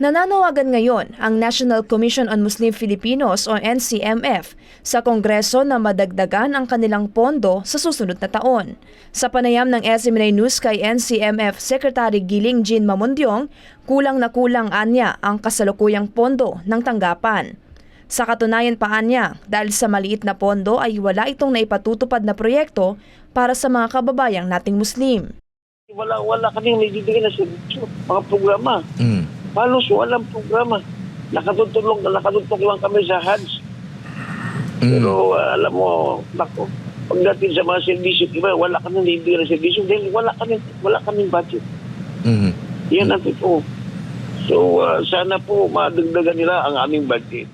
Nananawagan ngayon ang National Commission on Muslim Filipinos o NCMF sa Kongreso na madagdagan ang kanilang pondo sa susunod na taon. Sa panayam ng SMNA News kay NCMF Secretary Giling Jean Mamundyong, kulang na kulang anya ang kasalukuyang pondo ng tanggapan. Sa katunayan pa anya, dahil sa maliit na pondo ay wala itong naipatutupad na proyekto para sa mga kababayang nating Muslim. Wala, wala kaming nagbibigay na servisyo, mga programa. Mm. Halos walang programa. Nakatutulong, nakatutok lang kami sa HUDs. Mm. Pero ah, alam mo, nako, pagdating sa mga servisyo, iba, wala kaming nagbibigay na servisyo dahil wala kaming, wala kaming budget. Mm. Yan ang totoo. So, ah, sana po madagdagan nila ang aming budget.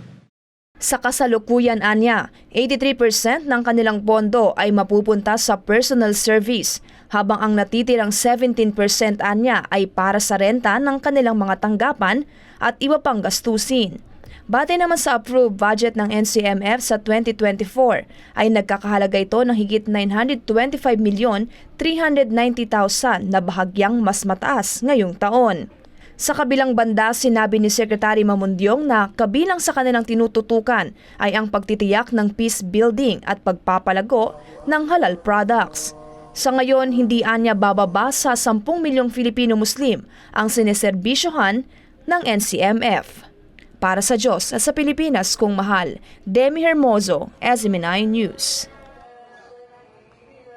Sa kasalukuyan anya, 83% ng kanilang pondo ay mapupunta sa personal service, habang ang natitirang 17% anya ay para sa renta ng kanilang mga tanggapan at iba pang gastusin. Bate naman sa approved budget ng NCMF sa 2024 ay nagkakahalaga ito ng higit 925 milyon 390,000 na bahagyang mas mataas ngayong taon. Sa kabilang banda, sinabi ni Secretary Mamundyong na kabilang sa kanilang tinututukan ay ang pagtitiyak ng peace building at pagpapalago ng halal products. Sa ngayon, hindi anya bababa sa 10 milyong Filipino Muslim ang sineserbisyohan ng NCMF. Para sa Diyos at sa Pilipinas kung mahal, Demi Hermoso, SMNI News.